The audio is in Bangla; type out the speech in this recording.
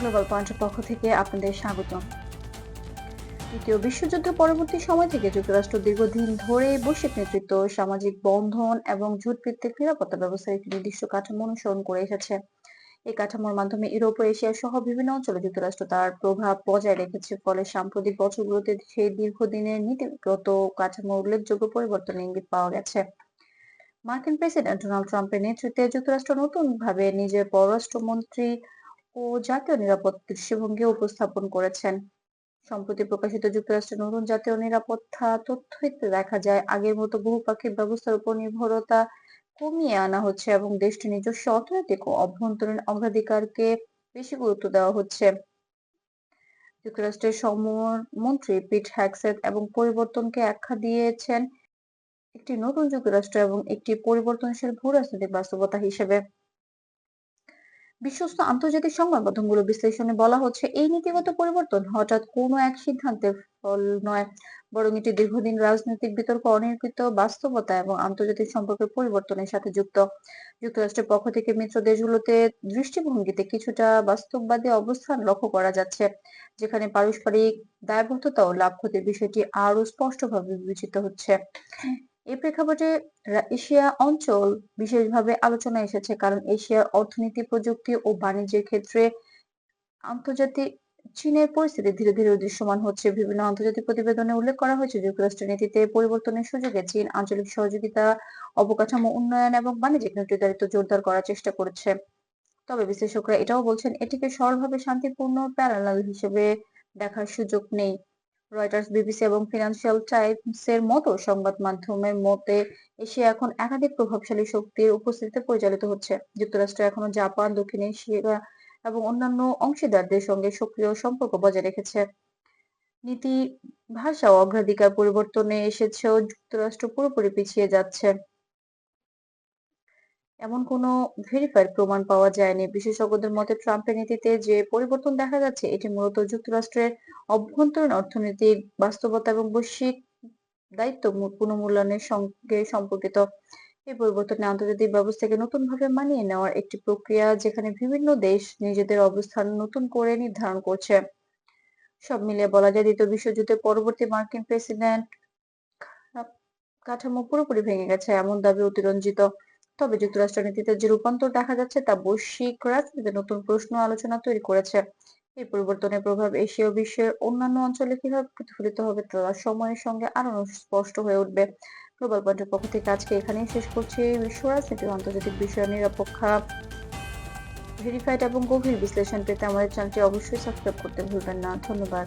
গ্লোবাল পয়েন্টের পক্ষ থেকে আপনাদের স্বাগত দ্বিতীয় বিশ্বযুদ্ধ পরবর্তী সময় থেকে যুক্তরাষ্ট্র দীর্ঘদিন ধরে বৈশ্বিক নেতৃত্ব, সামাজিক বন্ধন এবং জোটভিত্তিক নিরাপত্তা ব্যবস্থার একটি নির্দিষ্ট কাঠামো অনুসরণ করে এসেছে। এই কাঠামোর মাধ্যমে ইউরোপ ও এশিয়া সহ বিভিন্ন অঞ্চলে যুক্তরাষ্ট্র তার প্রভাব বজায় রেখেছে, ফলে সাম্প্রতিক বছরগুলোতে সেই দীর্ঘদিনের নীতিগত কাঠামোর উল্লেখযোগ্য পরিবর্তনের ইঙ্গিত পাওয়া গেছে। মার্কিন প্রেসিডেন্ট ডোনাল্ড ট্রাম্পের নেতৃত্বে যুক্তরাষ্ট্র নতুন ভাবে নিজের পররাষ্ট্রমন্ত্রী ও জাতীয় নিরাপত্তা দৃষ্টিভঙ্গি উপস্থাপন করেছেন। সম্প্রতি প্রকাশিত যুক্তরাষ্ট্রের নতুন জাতীয় নিরাপত্তা তথ্যতে দেখা যায়, আগের মতো বহুপাক্ষিক ব্যবস্থার উপর নির্ভরতা কমিয়ে আনা হচ্ছে এবং দেশটির নিজস্ব অর্থনৈতিক ও অভ্যন্তরীণ অগ্রাধিকারকে বেশি গুরুত্ব দেওয়া হচ্ছে। যুক্তরাষ্ট্রের সমমন্ত্রী পিট হ্যাগসেট এবং পরিবর্তনকে আখ্যা দিয়েছেন একটি নতুন যুক্তরাষ্ট্র এবং একটি পরিবর্তনশীল ভূরাজনৈতিক বাস্তবতা হিসেবে। বিশ্বস্ত আন্তর্জাতিক সংবাদ মাধ্যমগুলো বিশ্লেষণে বলা হচ্ছে, এই নীতিগত পরিবর্তন হঠাৎ কোনো এক সিদ্ধান্তের ফল নয়। বরং এটি দীর্ঘদিন রাজনৈতিক বিতর্ক অনির্কৃত বাস্তবতা এবং আন্তর্জাতিক সম্পর্কের পরিবর্তনের সাথে যুক্ত। যুক্তরাষ্ট্রের পক্ষ থেকে মিত্র দেশগুলোতে দৃষ্টিভঙ্গিতে কিছুটা বাস্তববাদী অবস্থান লক্ষ্য করা যাচ্ছে, যেখানে পারস্পরিক দায়বদ্ধতা ও লাভ ক্ষতির বিষয়টি আরও স্পষ্টভাবে বিবেচিত হচ্ছে। এই প্রেক্ষাপটে এশিয়া অঞ্চল বিশেষভাবে আলোচনায় এসেছে, কারণ এশিয়ার অর্থনীতি, প্রযুক্তি ও বাণিজ্যের ক্ষেত্রে আন্তর্জাতিক চীনের পরিস্থিতি ধীরে ধীরে দৃশ্যমান হচ্ছে। বিভিন্ন আন্তর্জাতিক প্রতিবেদনে উল্লেখ করা হয়েছে যুক্তরাষ্ট্রের নীতিতে পরিবর্তনের সুযোগে চীন আঞ্চলিক সহযোগিতা, অবকাঠামো উন্নয়ন এবং বাণিজ্যিক নেতৃত্বায়িত্ব জোরদার করার চেষ্টা করছে। তবে বিশ্লেষকরা এটাও বলছেন, এটিকে সরলভাবে শান্তিপূর্ণ প্যারালাল হিসেবে দেখার সুযোগ নেই। রয়টার্স বিবিসি এবং ফিনান্সিয়াল টাইমস এর মতো সংবাদ মাধ্যমের মতে, এশিয়া এখন একাধিক প্রভাবশালী শক্তির উপস্থিতিতে পরিচালিত হচ্ছে। যুক্তরাষ্ট্র এখনও জাপান, দক্ষিণ এশিয়া এবং অন্যান্য অংশীদারদের সঙ্গে সক্রিয় সম্পর্ক বজায় রেখেছে। নীতি, ভাষা অগ্রাধিকার পরিবর্তনে এসেছেও যুক্তরাষ্ট্র পুরোপুরি পিছিয়ে যাচ্ছে। এমন কোনো ভেরিফাইড প্রমাণ পাওয়া যায়নি। বিশেষজ্ঞদের মতে, ট্রাম্পের নীতিতে যে পরিবর্তন দেখা যাচ্ছে, এটি মূলত যুক্তরাষ্ট্রের অভ্যন্তরীণ অর্থনৈতিক বাস্তবতা এবং বৈশ্বিক দায়িত্ব পুনর্মূল্যায়নের সঙ্গে সম্পর্কিত। এই পরিবর্তনে আন্তর্জাতিক ব্যবস্থাকে নতুনভাবে মানিয়ে নেওয়ার একটি প্রক্রিয়া যেখানে বিভিন্ন দেশ নিজেদের অবস্থান নতুন করে নির্ধারণ করছে। সব মিলিয়ে বলা যায়, দ্বিতীয় বিশ্বযুদ্ধের পরবর্তী মার্কিন প্রেসিডেন্ট কাঠামো পুরোপুরি ভেঙে গেছে। এমন দাবি অতিরঞ্জিত। তবে যুক্তরাষ্ট্রের নীতিতে যে রূপান্তর দেখা যাচ্ছে তা বৈশ্বিক রাজনীতিতে নতুন প্রশ্ন আলোচনা তৈরি করেছে। এই পরিবর্তনের প্রভাব এশীয় বিশ্বের অন্যান্য অঞ্চলে কীভাবে প্রতিফলিত হবে তা সময়ের সঙ্গে আরও স্পষ্ট হয়ে উঠবে। গ্লোবাল পয়েন্টের পক্ষ থেকে আজকে এখানেই শেষ করছি। বিশ্ব রাজনীতি আন্তর্জাতিক বিষয় নিরপেক্ষা ভেরিফাইড এবং গভীর বিশ্লেষণ পেতে আমাদের চ্যানেলটি অবশ্যই সাবস্ক্রাইব করতে ভুলবেন না। ধন্যবাদ।